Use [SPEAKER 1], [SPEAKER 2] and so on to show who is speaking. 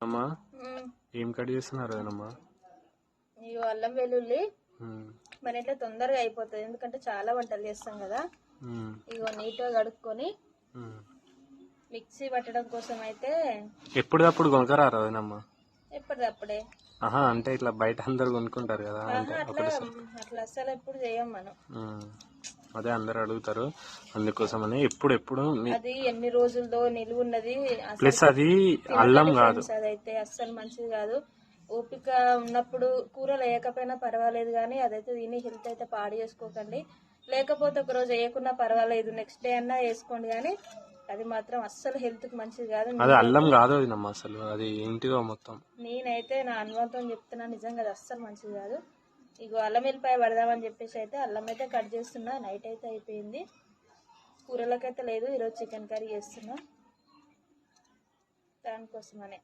[SPEAKER 1] అమ్మా ఏం కట్ చేస్తున్నారు వదినమ్మా
[SPEAKER 2] ఇగో అల్లం వెల్లుల్లి. మన ఇంట్లో తొందరగా అయిపోతుంది ఎందుకంటే చాలా వంటలు చేస్తాం కదా. ఇగో నీట్గా కడుక్కొని
[SPEAKER 1] ఉమ్.
[SPEAKER 2] మిక్సీ పట్టడం కోసం అయితే
[SPEAKER 1] ఎప్పుడప్పుడు కొనుక్కరారు వదినమ్మా
[SPEAKER 2] ఎప్పటిదప్పుడే.
[SPEAKER 1] ఆహా అంటే ఇట్లా బయట అందరు కొనుక్కుంటారు కదా అంటే
[SPEAKER 2] అట్లా అట్లా అస్సలు ఎప్పుడు చేయం మనం.
[SPEAKER 1] అదే అందరు అడుగుతారు. అందుకోసమని ఎప్పుడు ఎప్పుడు
[SPEAKER 2] అది ఎన్ని రోజులదో నిలువ ఉన్నది అసలు
[SPEAKER 1] ప్లస్ అది అల్లం కాదు.
[SPEAKER 2] అదైతే అస్సలు మంచిది కాదు. ఓపిక ఉన్నప్పుడు కూరలు వేయకపోయినా పర్వాలేదు కానీ అదైతే తిని హెల్త్ అయితే పాడు చేసుకోకండి. లేకపోతే ఒక రోజు వేయకున్నా పర్వాలేదు. నెక్స్ట్ డే అన్నా వేసుకోండి కానీ అది మాత్రం అస్సలు హెల్త్కి మంచిది కాదు.
[SPEAKER 1] అది అల్లం కాదు అసలు. అది ఏంటిదో మొత్తం.
[SPEAKER 2] నేనైతే నా అనుభవంతో చెప్తున్నా నిజంగా అది అస్సలు మంచిది కాదు. ఇగో అల్లం వెల్లిపాయ పడదామని చెప్పేసి అయితే అల్లం అయితే కట్ చేస్తున్నా. నైట్ అయితే అయిపోయింది. కూరలకైతే లేదు. ఈరోజు చికెన్ కర్రీ చేస్తున్నా. దానికోసమనే.